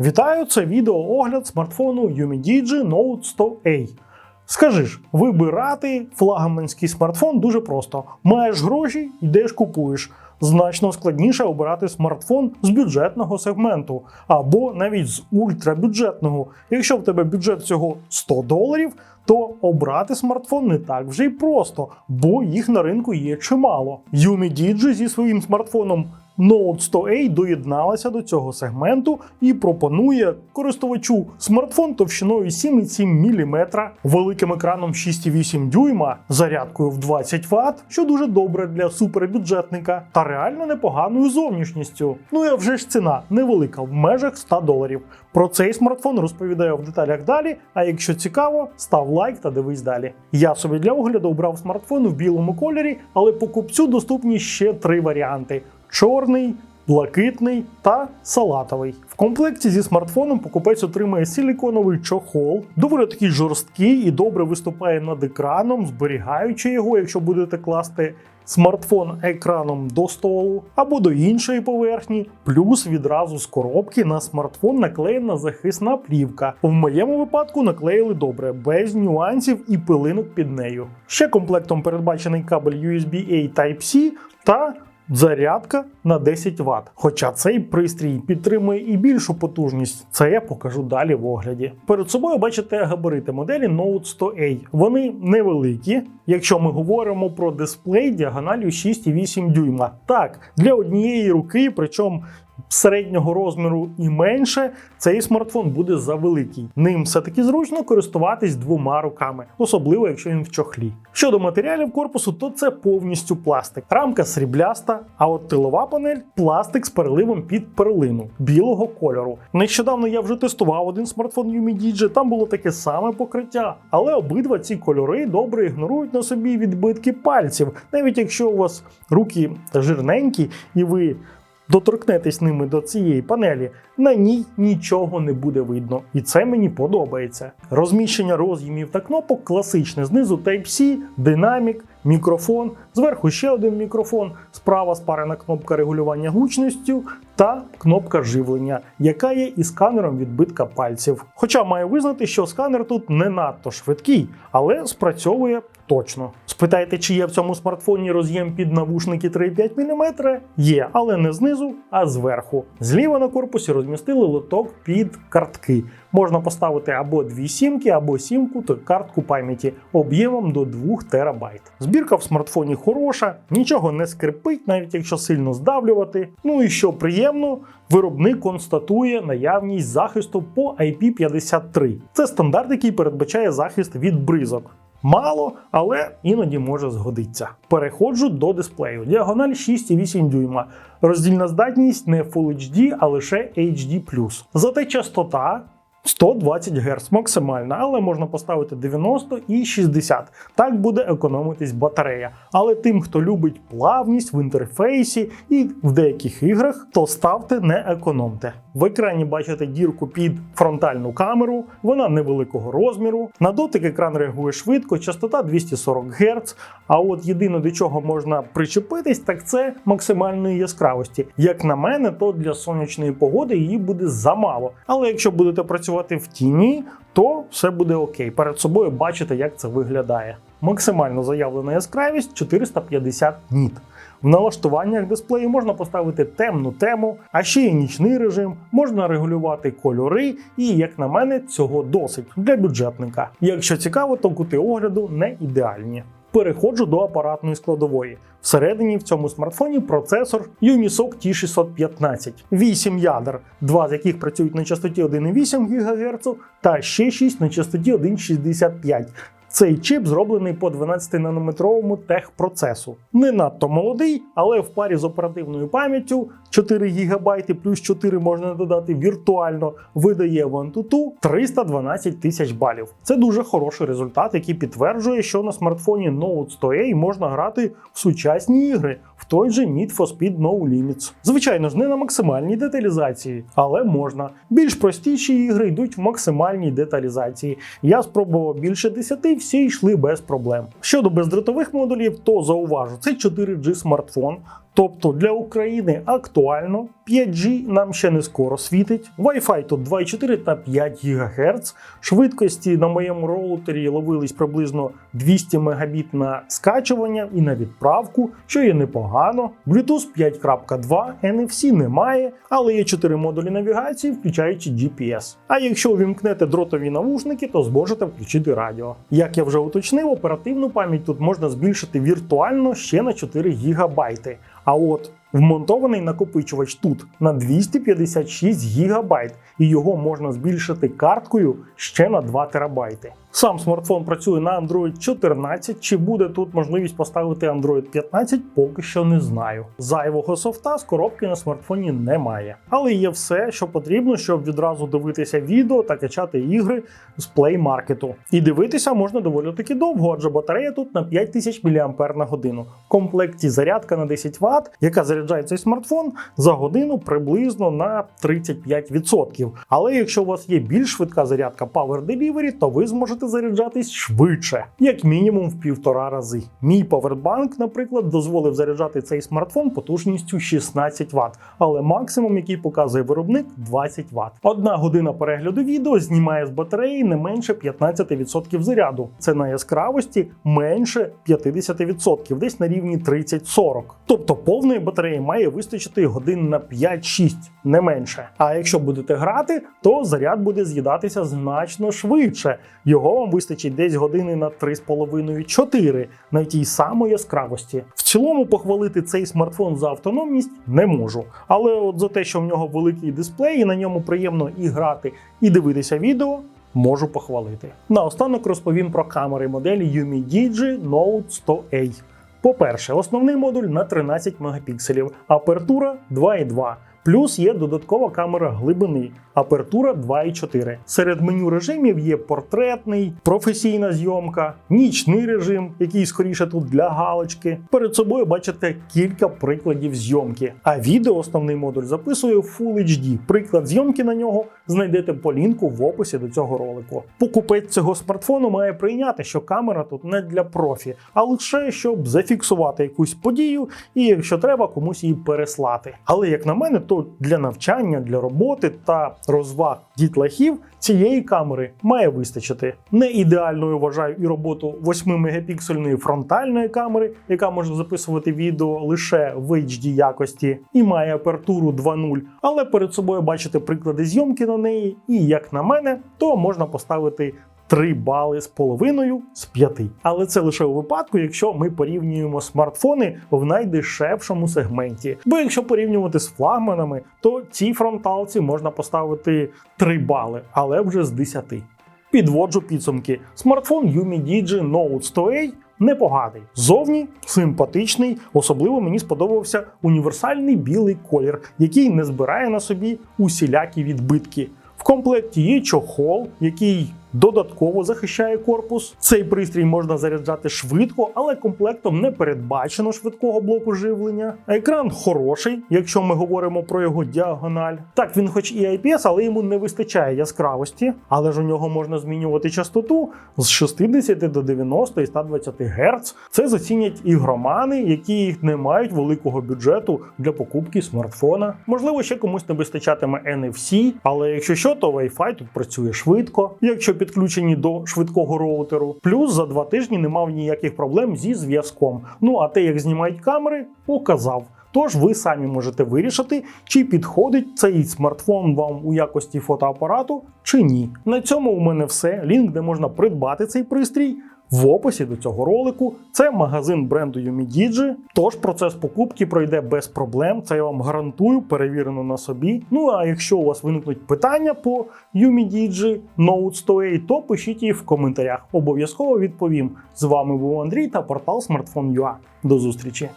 Вітаю! Це відеоогляд смартфону UMIDIGI Note 100A. Скажи ж, вибирати флагманський смартфон дуже просто. Маєш гроші, йдеш купуєш. Значно складніше обирати смартфон з бюджетного сегменту або навіть з ультрабюджетного. Якщо в тебе бюджет всього 100 доларів, то обрати смартфон не так вже й просто, бо їх на ринку є чимало. UMIDIGI зі своїм смартфоном Note 100A доєдналася до цього сегменту і пропонує користувачу смартфон товщиною 7,7 мм, великим екраном 6,8 дюйма, зарядкою в 20 Вт, що дуже добре для супербюджетника, та реально непоганою зовнішністю. Ну і вже ж ціна невелика в межах 100 доларів. Про цей смартфон розповідаю в деталях далі. А якщо цікаво, став лайк та дивись далі. Я собі для огляду обрав смартфон в білому кольорі, але покупцю доступні ще три варіанти: чорний, блакитний та салатовий. В комплекті зі смартфоном покупець отримає силіконовий чохол, доволі такий жорсткий і добре виступає над екраном, зберігаючи його, якщо будете класти. Смартфон екраном до столу або до іншої поверхні, плюс відразу з коробки на смартфон наклеєна захисна плівка. В моєму випадку наклеїли добре, без нюансів і пилинок під нею. Ще комплектом передбачений кабель USB-A Type-C та Зарядка на 10 Вт. Хоча цей пристрій підтримує і більшу потужність, це я покажу далі в огляді. Перед собою бачите габарити моделі Note 100A. Вони невеликі, якщо ми говоримо про дисплей діагоналю 6,8 дюйма. Так, для однієї руки, причому середнього розміру і менше, цей смартфон буде завеликий. Ним все-таки зручно користуватись двома руками, особливо якщо він в чохлі. Щодо матеріалів корпусу, то це повністю пластик. Рамка срібляста, а от тилова панель пластик з переливом під перлину білого кольору. Нещодавно я вже тестував один смартфон UMIDIGI, там було таке саме покриття, але обидва ці кольори добре ігнорують на собі відбитки пальців, навіть якщо у вас руки жирненькі і ви доторкнетесь ними до цієї панелі, на ній нічого не буде видно, і це мені подобається. Розміщення роз'ємів та кнопок класичне. Знизу Type-C, динамік, мікрофон, зверху ще один мікрофон, справа спарена кнопка регулювання гучністю та кнопка живлення, яка є і сканером відбитка пальців. Хоча маю визнати, що сканер тут не надто швидкий, але спрацьовує точно. Спитайте, чи є в цьому смартфоні роз'єм під навушники 3,5 мм? Є, але не знизу, а зверху. Зліва на корпусі розмістили лоток під картки. Можна поставити або дві сімки, або сімку та картку пам'яті об'ємом до 2 ТБ. Збірка в смартфоні хороша, нічого не скрипить, навіть якщо сильно здавлювати. Ну і що приємно, виробник констатує наявність захисту по IP53. Це стандарт, який передбачає захист від бризок. Мало, але іноді може згодитися. Переходжу до дисплею. Діагональ 6,8 дюйма. Роздільна здатність не Full HD, а лише HD+. Зате частота 120 Гц максимальна, але можна поставити 90 і 60. Так буде економитись батарея. Але тим, хто любить плавність в інтерфейсі і в деяких іграх, то ставте не економте. В екрані бачите дірку під фронтальну камеру, вона невеликого розміру. На дотик екран реагує швидко, частота 240 Гц. А от єдине до чого можна причепитись, так це максимальної яскравості. Як на мене, то для сонячної погоди її буде замало. Але якщо будете працювати в тіні, то все буде окей. Перед собою бачите, як це виглядає. Максимально заявлена яскравість 450 ніт. В налаштуваннях дисплею можна поставити темну тему, а ще є нічний режим, можна регулювати кольори, і, як на мене, цього досить для бюджетника. Якщо цікаво, то кути огляду не ідеальні. Переходжу до апаратної складової. Всередині в цьому смартфоні процесор Unisoc T615, 8 ядер, два з яких працюють на частоті 1,8 ГГц та ще 6 на частоті 1,65 цей чип зроблений по 12-нанометровому техпроцесу. Не надто молодий, але в парі з оперативною пам'яттю 4 ГБ плюс 4 можна додати віртуально, видає в Antutu 312 тисяч балів. Це дуже хороший результат, який підтверджує, що на смартфоні Note 100A можна грати в сучасні ігри, в той же Need for Speed No Limits. Звичайно ж, не на максимальній деталізації, але можна. Більш простіші ігри йдуть в максимальній деталізації. Я спробував більше 10, всі йшли без проблем. Щодо бездротових модулів, то зауважу, це 4G смартфон. Тобто для України актуально, 5G нам ще не скоро світить. Wi-Fi тут 2,4 та 5 ГГц. Швидкості на моєму роутері ловились приблизно 200 Мбіт на скачування і на відправку, що є непогано. Bluetooth 5.2, NFC немає, але є 4 модулі навігації, включаючи GPS. А якщо увімкнете дротові навушники, то зможете включити радіо. Як я вже уточнив, оперативну пам'ять тут можна збільшити віртуально ще на 4 ГБ. А от вмонтований накопичувач тут на 256 ГБ, і його можна збільшити карткою ще на 2 ТБ. Сам смартфон працює на Android 14. Чи буде тут можливість поставити Android 15, поки що не знаю. Зайвого софта з коробки на смартфоні немає. Але є все, що потрібно, щоб відразу дивитися відео та качати ігри з Play Market. І дивитися можна доволі таки довго, адже батарея тут на 5000 мАч. В комплекті зарядка на 10 Вт, яка заряджає цей смартфон за годину приблизно на 35%. Але якщо у вас є більш швидка зарядка Power Delivery, то ви зможете заряджатись швидше, як мінімум в півтора рази. Мій павербанк, наприклад, дозволив заряджати цей смартфон потужністю 16 Вт, але максимум, який показує виробник, 20 Вт. Одна година перегляду відео знімає з батареї не менше 15% заряду. Це на яскравості менше 50%, десь на рівні 30-40. Тобто повної батареї має вистачити годин на 5-6, не менше. А якщо будете грати, то заряд буде з'їдатися значно швидше. Його вам вистачить десь години на 3,5-4 на тій самій яскравості. В цілому похвалити цей смартфон за автономність не можу. Але от за те, що в нього великий дисплей, і на ньому приємно і грати, і дивитися відео. Можу похвалити. Наостанок розповім про камери моделі Yumi Digi Note 100A. По-перше, основний модуль на 13 мегапікселів, апертура 2,2. Плюс є додаткова камера глибини, апертура 2,4. Серед меню режимів є портретний, професійна зйомка, нічний режим, який скоріше тут для галочки. Перед собою бачите кілька прикладів зйомки. А відео основний модуль записує в Full HD. Приклад зйомки на нього знайдете по лінку в описі до цього ролику. Покупець цього смартфону має прийняти, що камера тут не для профі, а лише щоб зафіксувати якусь подію, і якщо треба, комусь її переслати. Але як на мене, то для навчання, для роботи та розваг дітлахів цієї камери має вистачити. Не ідеальною вважаю і роботу 8-мегапіксельної фронтальної камери, яка може записувати відео лише в HD якості і має апертуру 2.0, але перед собою бачите приклади зйомки на неї, і як на мене, то можна поставити 3 бали з половиною з 5. Але це лише у випадку, якщо ми порівнюємо смартфони в найдешевшому сегменті. Бо якщо порівнювати з флагманами, то цій фронталці можна поставити 3 бали, але вже з 10. Підводжу підсумки. Смартфон Yumi Digi Note 100A непоганий. Зовні симпатичний, особливо мені сподобався універсальний білий колір, який не збирає на собі усілякі відбитки. В комплекті є чохол, який додатково захищає корпус. Цей пристрій можна заряджати швидко, але комплектом не передбачено швидкого блоку живлення. Екран хороший, якщо ми говоримо про його діагональ. Так, він хоч і IPS, але йому не вистачає яскравості, але ж у нього можна змінювати частоту з 60 до 90 і 120 Гц. Це зацінять ігромани, які не мають великого бюджету для покупки смартфона. Можливо, ще комусь не вистачатиме NFC, але якщо що, то Wi-Fi тут працює швидко. Якщо підключені до швидкого роутеру. Плюс за два тижні не мав ніяких проблем зі зв'язком. Ну а те, як знімають камери, показав. Тож ви самі можете вирішити, чи підходить цей смартфон вам у якості фотоапарату чи ні. На цьому у мене все. Лінк, де можна придбати цей пристрій. В описі до цього ролику це магазин бренду Юмідіджі, тож процес покупки пройде без проблем. Це я вам гарантую, перевірено на собі. Ну а якщо у вас виникнуть питання по Юмідіджі Note 100A, то пишіть їх в коментарях. Обов'язково відповім. З вами був Андрій та портал Smartphone.ua. До зустрічі!